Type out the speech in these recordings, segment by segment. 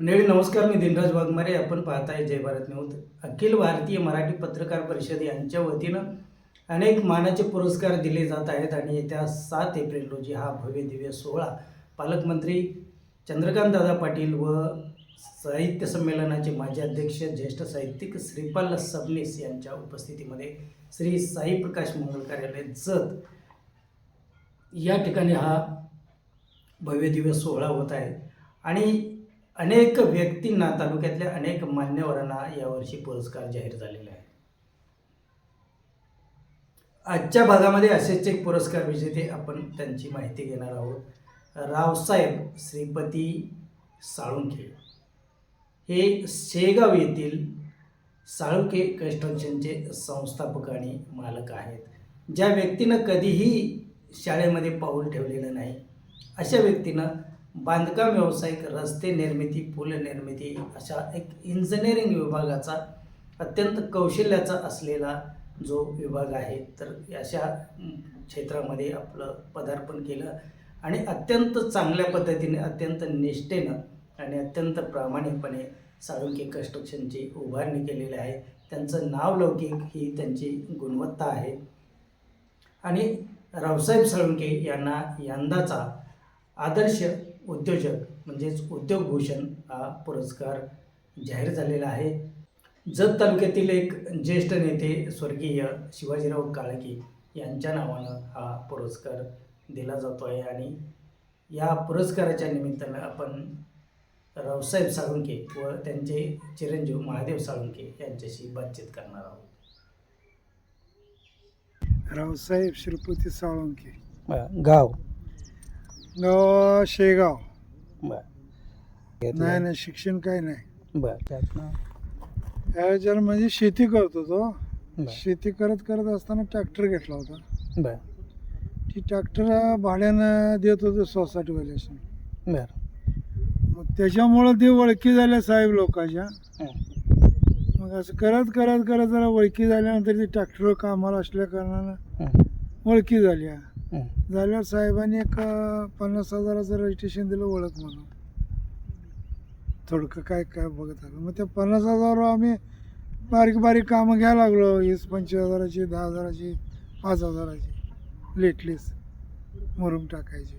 मंडळी नमस्कार मी दिनराज वाघमारे. आपण पाहताय जय भारत न्यूज. अखिल भारतीय मराठी पत्रकार परिषद यांच्या वतीनं अनेक मानाचे पुरस्कार दिले जात आहेत आणि येत्या सात एप्रिल रोजी हा भव्य दिव्य सोहळा पालकमंत्री चंद्रकांत दादा पाटील व साहित्य संमेलनाचे माजी अध्यक्ष ज्येष्ठ साहित्यिक श्रीपाल सबनीस यांच्या उपस्थितीमध्ये श्री साई प्रकाश मंगल कार्यालय जत या ठिकाणी हा भव्य दिव्य सोहळा होत आहे. आणि अनेक व्यक्तींना तालुक्यातल्या अनेक मान्यवरांना यावर्षी पुरस्कार जाहीर झालेले आहेत. आजच्या भागामध्ये असेच एक पुरस्कार विजेते आपण त्यांची माहिती घेणार आहोत. रावसाहेब श्रीपती साळुंखे. हे शेगाव येथील साळुंखे कन्स्ट्रक्शनचे संस्थापक आणि मालक आहेत. ज्या व्यक्तीनं कधीही शाळेमध्ये पाऊल ठेवलेलं नाही अशा व्यक्तीनं बांधकाम व्यावसायिक रस्ते निर्मिती पूल निर्मिती अशा एक इंजिनिअरिंग विभागाचा अत्यंत कौशल्याचा असलेला जो विभाग आहे तर अशा क्षेत्रामध्ये आपलं पदार्पण केलं आणि अत्यंत चांगल्या पद्धतीने अत्यंत निष्ठेनं आणि अत्यंत प्रामाणिकपणे साळुंके कन्स्ट्रक्शनची उभारणी केलेली आहे. त्यांचं नाव लौकिक ही त्यांची गुणवत्ता आहे. आणि रावसाहेब साळुंके यांना यंदाचा आदर्श उद्योजक म्हणजेच उद्योगभूषण हा पुरस्कार जाहीर झालेला आहे. जत तालुक्यातील एक ज्येष्ठ नेते स्वर्गीय शिवाजीराव काळकी यांच्या नावानं हा पुरस्कार दिला जातो आहे आणि या पुरस्काराच्या निमित्तानं आपण रावसाहेब साळुंके व त्यांचे चिरंजीव महादेव साळुंके यांच्याशी बातचीत करणार आहोत. रावसाहेब श्रीपती साळुंके गाव. गाव शेगाव. बर. नाही नाही शिक्षण काही नाही. बर. त्यातनं म्हणजे शेती करतो तो. बर. शेती करत करत असताना ट्रॅक्टर घेतला होता. बर. ती ट्रॅक्टर भाड्यानं देत होते सोसायटीवाल्याशी बर. मग त्याच्यामुळं ते ओळखी झाल्या साहेब लोकांच्या. हं. मग असं करत करत करत जरा ओळखी झाल्यानंतर ती ट्रॅक्टर कामाला असल्या कारणानं हं. ओळखी झाल्या. झाल्यावर साहेबांनी एक पन्नास हजाराचं रजिस्ट्रेशन दिलं ओळख म्हणून. थोडकं काय काय बघत आलं. मग त्या पन्नास हजारावर आम्ही बारीक बारीक कामं घ्यायला लागलो. वीस पंचवीस हजाराची दहा हजाराची पाच हजाराची. लेटलीस मुरुम टाकायची.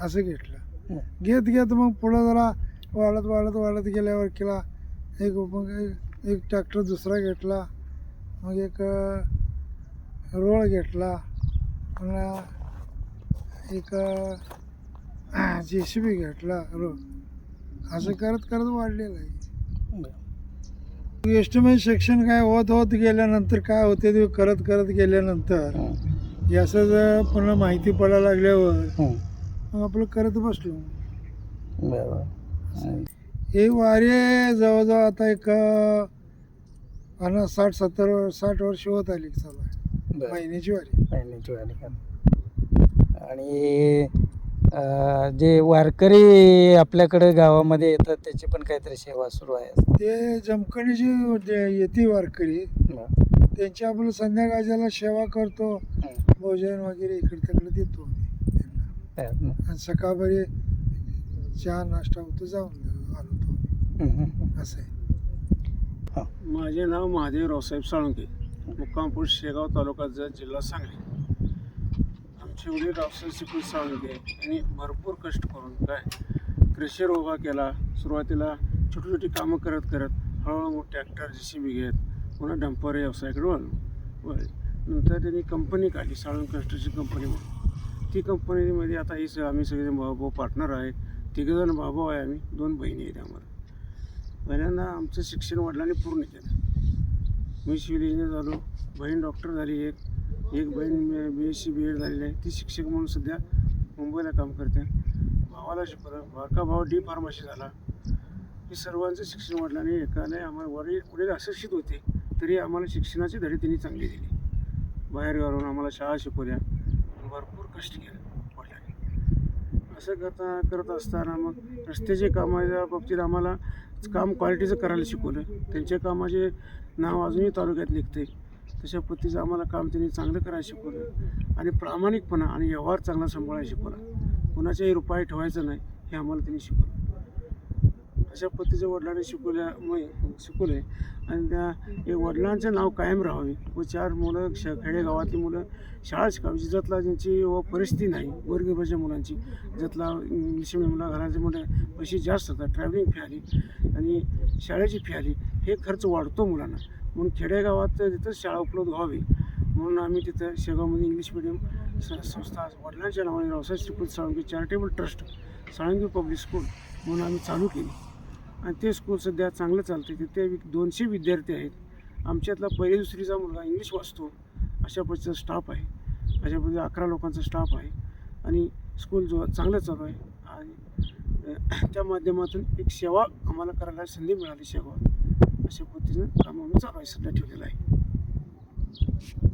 असं घेतलं. घेत घेत मग पुढं जरा वाढत वाढत वाढत गेल्यावर केला एक मग एक ट्रॅक्टर दुसरा घेतला. मग एक रोळ घेतला. पुन्हा एक जे सी बी घेतला रोळ असं करत करत वाढलेलं आहे. एस्टिमेट सेक्शन काय होत होत गेल्यानंतर काय होते ते करत करत गेल्यानंतर. याचं जर पुन्हा माहिती पडायला लागल्यावर. मग आपलं करत बसलो हं. वारे जवळजवळ आता एक पन्नास साठ सत्तर साठ वर्ष होत आली चालू आहे. महिन्याची वारी महिन्याची वारी? आणि जे वारकरी आपल्याकडे गावामध्ये येतात त्याची पण काहीतरी सेवा सुरू आहे ते जमखणीची जे येते वारकरी. त्यांची आपलं संध्याकाळच्याला सेवा करतो. भोजन वगैरे इकडे तिकडे देतो. आणि सकाळभरी चहा नाश्ता होतो जाऊन आलो. असं आहे माझे नाव महादेव रावसाहेब साळुंके मुक्कामपूर शेगाव तालुका जत जिल्हा सांगली आमचे वडील रावसाहेब श्रीपती साळुंके यांनी भरपूर कष्ट करून काय? क्रेशर उभा केला. सुरुवातीला छोटी छोटी कामं करत करत हळूहळू ट्रॅक्टर जे सी बी घेत पुन्हा डंपर व्यवसायाकडे वळलो वळले नंतर त्यांनी कंपनी काढली साळून कंस्ट्रक्शन कंपनी म्हणून. ती कंपनीमध्ये आता ही स- आम्ही सगळेजण भाऊ भाऊ पार्टनर आहे. तिघेजण भाऊ आहे आम्ही. दोन बहिणी आहेत आम्हाला. पहिल्यांदा आमचं शिक्षण वडिलांनी पूर्ण केलं. मी सिव्हिल इंजिनियर झालो. बहीण डॉक्टर झाली एक. एक बहीण B S C B Ed झालेली आहे. ती शिक्षक म्हणून सध्या मुंबईला काम करते. भावाला शिकवलं बारका भाव डी फार्मसी झाला. हे सर्वांचं शिक्षण वाढल्याने एकाने आम्हाला वडील वडील अशिक्षित होते तरी आम्हाला शिक्षणाची धडी त्यांनी चांगली दिली. बाहेर घालून आम्हाला शाळा शिकवल्या भरपूर कष्ट केले वडिलांनी असं करता करत असताना मग रस्त्याचे कामाच्या बाबतीत आम्हाला काम क्वालिटीचं करायला शिकवलं. त्यांच्या कामाचे नाव अजूनही तालुक्यात निघते. तशा पद्धतीचं आम्हाला काम त्यांनी चांगलं करायला शिकवलं. आणि प्रामाणिकपणा आणि व्यवहार चांगला सांभाळायला शिकवला. कुणाच्याही रुपये ठेवायचं नाही हे आम्हाला त्यांनी शिकवलं. अशा पद्धतीचं वडिलांनी शिकवल्यामुळे शिकवले. आणि त्या हे वडिलांचं नाव कायम राहावे. व चार मुलं श खेडेगावातली मुलं शाळा शिकावी ज्यातला ज्यांची व परिस्थिती नाही वर्गीय मुलांची ज्यातला इंग्लिश मुलं घराचे मुलं पैसे जास्त होतात ट्रॅव्हलिंग फी आली आणि शाळेची फी आली हे खर्च वाढतो मुलांना. म्हणून खेडेगावात तिथं शाळा उपलब्ध व्हावी म्हणून आम्ही तिथं शेगावमध्ये इंग्लिश मिडियम स- संस्था वडिलांच्या नावाने Raosaheb Shripat Salunke charitable trust Salunke public school म्हणून आम्ही चालू केली. आणि ते स्कूल सध्या चांगलं चालते तिथे दोनशे विद्यार्थी आहेत. आमच्यातला पहिली दुसरीचा मुलगा इंग्लिश वाचतो. अशा पद्धतीचा स्टाफ आहे. अशा पद्धती अकरा लोकांचा स्टाफ आहे. आणि स्कूल जो चांगलं चालू आहे. आणि त्या माध्यमातून एक सेवा आम्हाला करायला संधी मिळाली सेवा अशा पद्धतीनं काम आम्ही चालू आहे सध्या ठेवलेलं आहे